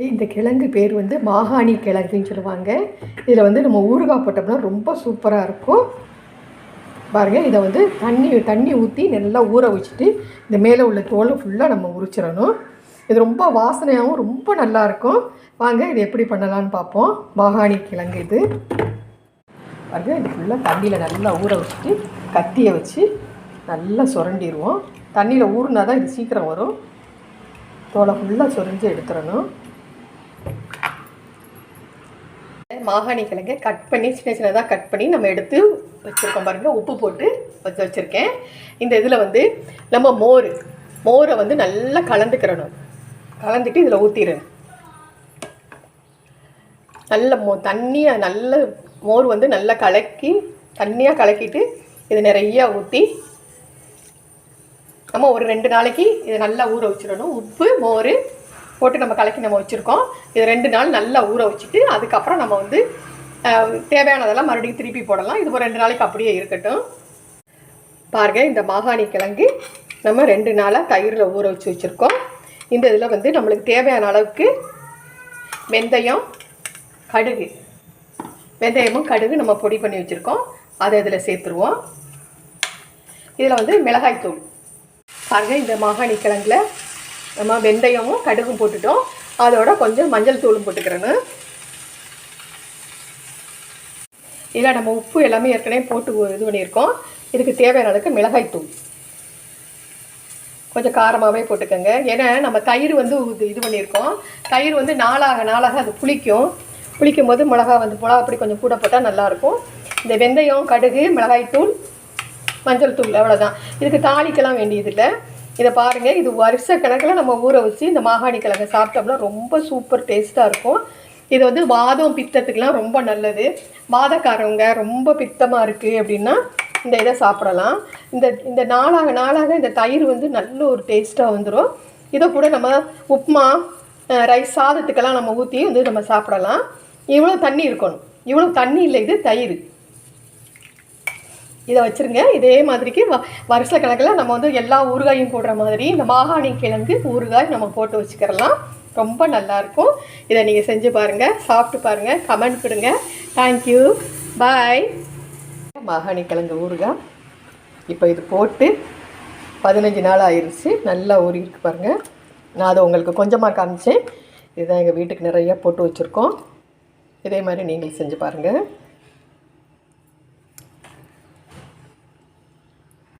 இந்த கிழங்கு பேர் வந்து மாகாணி கிழங்குன்னு சொல்லுவாங்க. இதில் வந்து நம்ம ஊறுகாய் போட்டோம்னா ரொம்ப சூப்பராக இருக்கும். பாருங்கள் இதை வந்து தண்ணி தண்ணி ஊற்றி நல்லா ஊற வச்சுட்டு இந்த மேலே உள்ள தோலை ஃபுல்லாக நம்ம உரிச்சிடணும். இது ரொம்ப வாசனையாகவும் ரொம்ப நல்லா இருக்கும். வாங்க இது எப்படி பண்ணலான்னு பார்ப்போம். மாகாணி கிழங்கு இது. பாருங்க இது ஃபுல்லாக தண்ணியில் நல்லா ஊற வச்சுட்டு கத்தியை வச்சு நல்லா சுரண்டிடுவோம் தண்ணியில் ஊறினா தான் இது சீக்கிரம் வரும். தோலை ஃபுல்லாக சொரிஞ்சு எடுத்துடணும். மாகாணி கிழங்கு கட் பண்ணி சின்ன சின்னதாக கட் பண்ணி நம்ம எடுத்து வச்சுருக்கோம் பாருங்கள் உப்பு போட்டு வச்சு வச்சுருக்கேன். இந்த இதில் வந்து நம்ம மோர் மோரை வந்து நல்லா கலந்துக்கிறணும். கலந்துட்டு இதில் ஊற்றிடணும் நல்ல மோ தண்ணியை நல்ல மோர் வந்து நல்லா கலக்கி தண்ணியாக கலக்கிட்டு இது நிறையா ஊற்றி நம்ம ஒரு ரெண்டு நாளைக்கு இதை நல்லா ஊற வச்சிடணும். உப்பு மோர் போட்டு நம்ம கலக்கி நம்ம வச்சுருக்கோம். இது ரெண்டு நாள் நல்லா ஊற வச்சுட்டு அதுக்கப்புறம் நம்ம வந்து தேவையானதெல்லாம் மறுபடியும் திருப்பி போடலாம். இது ஒரு ரெண்டு நாளைக்கு அப்படியே இருக்கட்டும். பாருங்க இந்த மாகாணி கிழங்கு நம்ம ரெண்டு நாளாக தயிரில் ஊற வச்சு வச்சுருக்கோம். இந்த இதில் வந்து நம்மளுக்கு தேவையான அளவுக்கு வெந்தயம் கடுகு. வெந்தயமும் கடுகு நம்ம பொடி பண்ணி வச்சுருக்கோம். அதை இதில் சேர்த்துருவோம். இதில் வந்து மிளகாய்த்தூள். பாருங்க இந்த மாகாணி கிழங்குல நம்ம வெந்தயமும் கடுகும் போட்டுட்டோம். அதோட கொஞ்சம் மஞ்சள் தூளும் போட்டுக்கிறேன்னு இதில் நம்ம உப்பு எல்லாமே ஏற்கனவே போட்டு இது பண்ணியிருக்கோம். இதுக்கு தேவையான அளவுக்கு மிளகாய்த்தூள் கொஞ்சம் காரமாகவே போட்டுக்கோங்க. ஏன்னா நம்ம தயிர் வந்து இது இது பண்ணியிருக்கோம். தயிர் வந்து நாளாக நாளாக அது புளிக்கும். புளிக்கும் போது மிளகா வந்து மிளகா அப்படி கொஞ்சம் கூட போட்டால் நல்லாயிருக்கும். இந்த வெந்தயம் கடுகு மிளகாய்த்தூள் மஞ்சள் தூள் அவ்வளோதான் இதுக்கு தாளிக்கெல்லாம் வேண்டியதில்லை. இதை பாருங்கள் இது வருஷ கணக்கில் நம்ம ஊற வச்சு இந்த மாகாணி கிழங்கு சாப்பிட்டோம்னா ரொம்ப சூப்பர் டேஸ்ட்டாக இருக்கும். இது வந்து வாதம் பித்தத்துக்கெலாம் ரொம்ப நல்லது. வாதக்காரவங்க ரொம்ப பித்தமாக இருக்குது அப்படின்னா இந்த இதை சாப்பிடலாம். இந்த இந்த நாளாக நாளாக இந்த தயிர் வந்து நல்ல ஒரு டேஸ்ட்டாக வந்துடும் இதை கூட நம்ம உப்புமா ரைஸ் சாதத்துக்கெல்லாம் நம்ம ஊற்றி வந்து நம்ம சாப்பிடலாம். இவ்வளோ தண்ணி இருக்கணும். இவ்வளோ தண்ணி இல்லை இது தயிர். இதை வச்சுருங்க. இதே மாதிரிக்கு வ வருஷ கணக்கில் நம்ம வந்து எல்லா ஊறுகாயும் போடுற மாதிரி இந்த மாகாணி கிழங்கு ஊறுகாய் நம்ம போட்டு வச்சுக்கிறலாம். ரொம்ப நல்லாயிருக்கும் இதை நீங்கள் செஞ்சு பாருங்கள் சாப்பிட்டு பாருங்கள் கமெண்ட் கொடுங்க. தேங்க்யூ பாய் மாகாணி கிழங்கு ஊறுகாய். இப்போ இது போட்டு பதினஞ்சு நாள் ஆயிடுச்சு நல்லா ஊறி பாருங்கள் நான் அதை உங்களுக்கு கொஞ்சமாக காமிச்சேன். இதுதான் எங்கள் வீட்டுக்கு நிறையா போட்டு வச்சுருக்கோம். இதே மாதிரி நீங்கள் செஞ்சு பாருங்கள்